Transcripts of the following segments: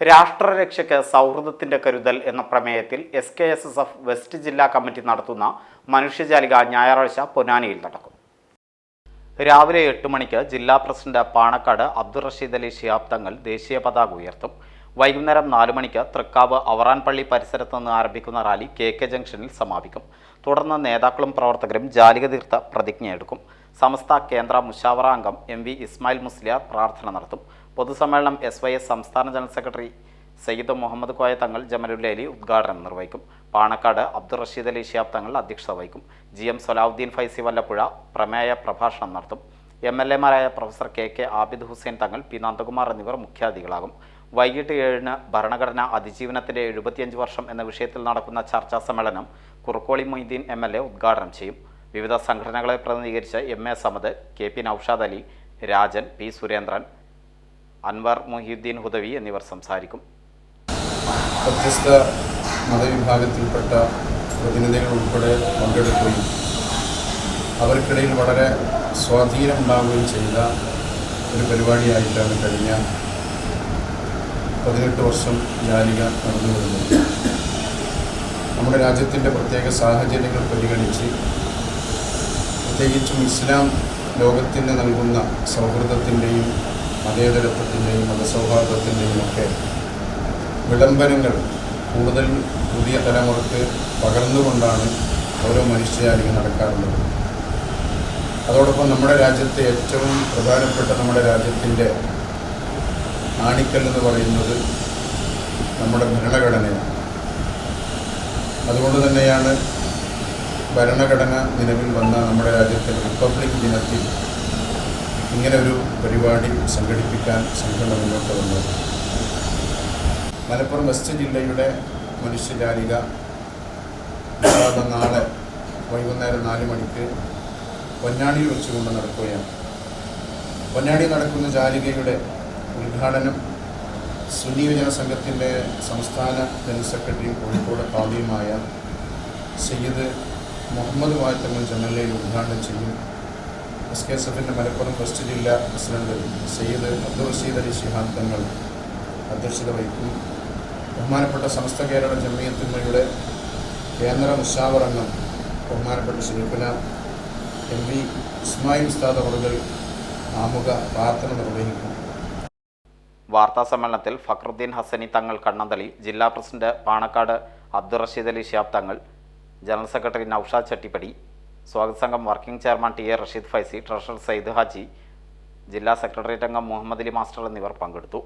രാഷ്ട്രരക്ഷയ്ക്ക് സൗഹൃദത്തിന്റെ കരുതൽ എന്ന പ്രമേയത്തിൽ S K S S F west ജില്ലാ കമ്മിറ്റി നടത്തുന്ന മനുഷ്യജാലിക ഞായറാഴ്ച പൊന്നാനിയിൽ നടക്കും. രാവിലെ എട്ട് മണിക്ക് ജില്ലാ പ്രസിഡന്റ് പാണക്കാട് അബ്ദുൾ റഷീദ് അലി ഷിയാബ് തങ്ങൾ ദേശീയ പതാക ഉയർത്തും. വൈകുന്നേരം നാല് മണിക്ക് തൃക്കാവ് അവറാൻപള്ളി പരിസരത്ത് നിന്ന് ആരംഭിക്കുന്ന റാലി കെ കെ ജംഗ്ഷനിൽ സമാപിക്കും. തുടർന്ന് നേതാക്കളും പ്രവർത്തകരും ജാലിക തീർത്ത പ്രതിജ്ഞയെടുക്കും. സമസ്ത കേന്ദ്ര മുഷാവറ അംഗം എം വി ഇസ്മായിൽ മുസ്ലിയാർ പ്രാർത്ഥന നടത്തും. പൊതുസമ്മേളനം എസ് വൈ എസ് സംസ്ഥാന ജനറൽ സെക്രട്ടറി സയ്യിദ് മുഹമ്മദ് കോയ തങ്ങൾ ജമലുല്ലി ഉദ്ഘാടനം നിർവഹിക്കും. പാണക്കാട് അബ്ദുൾ റഷീദ് അലി ഷിയാബ് തങ്ങൾ അധ്യക്ഷത വഹിക്കും. ജി എം സൊലാവുദ്ദീൻ ഫൈസി വല്ലപ്പുഴ പ്രമേയ പ്രഭാഷണം നടത്തും. M L എമാരായ professor K K Abid Hussain Thangal P Nandakumar എന്നിവർ മുഖ്യാതിഥികളാകും. വൈകിട്ട് ഏഴിന് ഭരണഘടന അതിജീവനത്തിന്റെ എഴുപത്തിയഞ്ച് വർഷം എന്ന വിഷയത്തിൽ നടക്കുന്ന ചർച്ചാ സമ്മേളനം Kurukkoli Moideen M L A ഉദ്ഘാടനം ചെയ്യും. വിവിധ സംഘടനകളെ പ്രതിനിധീകരിച്ച് M A Samad K P Noushad Ali Rajan P Surendran Anwar Muhiyuddin Hudawi എന്നിവർ സംസാരിക്കും. വ്യത്യസ്ത മതവിഭാഗത്തിൽപ്പെട്ട പ്രതിനിധികൾ ഉൾപ്പെടെ പങ്കെടുക്കുകയും അവർക്കിടയിൽ വളരെ സ്വാധീനം സ്വാധീനമുണ്ടാവുകയും ചെയ്ത ഒരു പരിപാടിയായിട്ടാണ് കഴിഞ്ഞ പതിനെട്ട് വർഷം ജാലിക നടന്നു വരുന്നത്. നമ്മുടെ രാജ്യത്തിന്റെ പ്രത്യേക സാഹചര്യങ്ങൾ പരിഗണിച്ച് പ്രത്യേകിച്ചും ഇസ്ലാം ലോകത്തിന് നൽകുന്ന സൗഹൃദത്തിന്റെയും മതേതരത്വത്തിന്റെയും മതസൗഹാർദ്ദത്തിന്റെയും ഒക്കെ വിളംബരങ്ങൾ കൂടുതൽ പുതിയ തലമുറയ്ക്ക് പകർന്നുകൊണ്ടാണ് ഓരോ മനുഷ്യജാലിക നടക്കാറുള്ളത്. അതോടൊപ്പം നമ്മുടെ രാജ്യത്തെ ഏറ്റവും പ്രധാനപ്പെട്ട നമ്മുടെ രാജ്യത്തിന്റെ ആണിക്കൽ എന്ന് പറയുന്നത് നമ്മുടെ ഭരണഘടനയാണ്. അതുകൊണ്ട് തന്നെയാണ് ഭരണഘടന നിലവിൽ വന്ന നമ്മുടെ രാജ്യത്തെ റിപ്പബ്ലിക് ദിനത്തിൽ ഇങ്ങനെ ഒരു പരിപാടി സംഘടിപ്പിക്കാൻ സംഘടന മുന്നോട്ട് വന്നത് മലപ്പുറം വെസ്റ്റ് ജില്ലയുടെ മനുഷ്യജാലിക നാളെ വൈകുന്നേരം നാല് മണിക്ക് പൊന്നാണിയിൽ വെച്ചുകൊണ്ട് നടക്കുകയാണ്. പൊന്നാടി നടക്കുന്ന ജാലികയുടെ ഉദ്ഘാടനം സുന്നി യുവജന സംഘത്തിന്റെ സംസ്ഥാന ജനറൽ സെക്രട്ടറിയും കോഴിക്കോട് കാവ്യമായ സയ്യിദ് മുഹമ്മദ് വായത്തമ്മൻ ജനറലയിൽ ഉദ്ഘാടനം ചെയ്യും. എസ് കെ എസ് എഫിന്റെ മലപ്പുറം വെസ്റ്റ് ജില്ലാ പ്രസിഡന്റ് സയ്യിദ് അബ്ദുൾ റഷീദ് അലി ഷിഹാദ് തങ്ങൾ അധ്യക്ഷത വഹിക്കും ബഹുമാനപ്പെട്ട സമസ്ത കേരള ജമ്മിയത്തിന്മയുടെ കേന്ദ്ര മുഷാവർ അംഗം ബഹുമാനപ്പെട്ട ശിൽപ്പന എം വി ഇസ്മായിൽ ഉസ്താദ് അവറുകൾ ആമുഖ പ്രാർത്ഥന നിർവഹിക്കും വാർത്താ സമ്മേളനത്തിൽ ഫക്രുദ്ദീൻ ഹസനി തങ്ങൾ കണ്ണന്തളി ജില്ലാ president Panakkad Abdurasheed Ali Shihab Thangal general secretary Noushad Chattippadi സ്വാഗത സംഘം working chairman T A Rasheed Faizy treasurer Sayyid Haji ജില്ലാ സെക്രട്ടേറിയറ്റ് അംഗം മുഹമ്മദ് അലി മാസ്റ്റർ എന്നിവർ പങ്കെടുത്തു.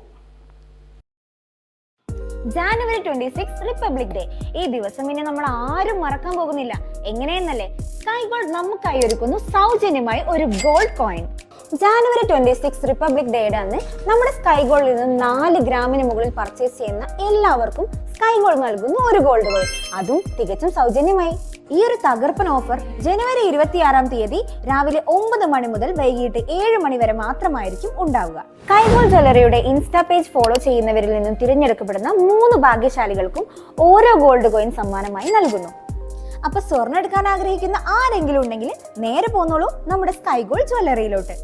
January twenty six Republic Day ഈ ദിവസം ഇനി നമ്മൾ ആരും മറക്കാൻ പോകുന്നില്ല. എങ്ങനെയെന്നല്ലേ? സ്കൈ ഗോൾഡ് നമുക്കായി ഒരുക്കുന്നു സൗജന്യമായി ഒരു gold coin January twenty six Republic ഡേയുടെ അന്ന് നമ്മുടെ സ്കൈ ഗോൾഡിൽ നിന്ന് നാല് ഗ്രാമിന് മുകളിൽ പർച്ചേസ് ചെയ്യുന്ന എല്ലാവർക്കും സ്കൈ ഗോൾഡ് നൽകുന്നു ഒരു ഗോൾഡ് കോയിൻ അതും തികച്ചും സൗജന്യമായി. ഈ ഒരു തകർപ്പൻ ഓഫർ ജനുവരി ഇരുപത്തിയാറാം തീയതി രാവിലെ ഒമ്പത് മണി മുതൽ വൈകിട്ട് ഏഴ് മണി വരെ മാത്രമായിരിക്കും ഉണ്ടാവുക. കൈബോൾ ജ്വല്ലറിയുടെ ഇൻസ്റ്റാ പേജ് ഫോളോ ചെയ്യുന്നവരിൽ നിന്നും തിരഞ്ഞെടുക്കപ്പെടുന്ന മൂന്ന് ഭാഗ്യശാലികൾക്കും ഓരോ ഗോൾഡ് കോയിൻ സമ്മാനമായി നൽകുന്നു. അപ്പൊ സ്വർണം എടുക്കാൻ ആഗ്രഹിക്കുന്ന ആരെങ്കിലും ഉണ്ടെങ്കിൽ നേരെ പോന്നോളൂ നമ്മുടെ സ്കൈ ഗോൾഡ് ജ്വല്ലറിയിലോട്ട്.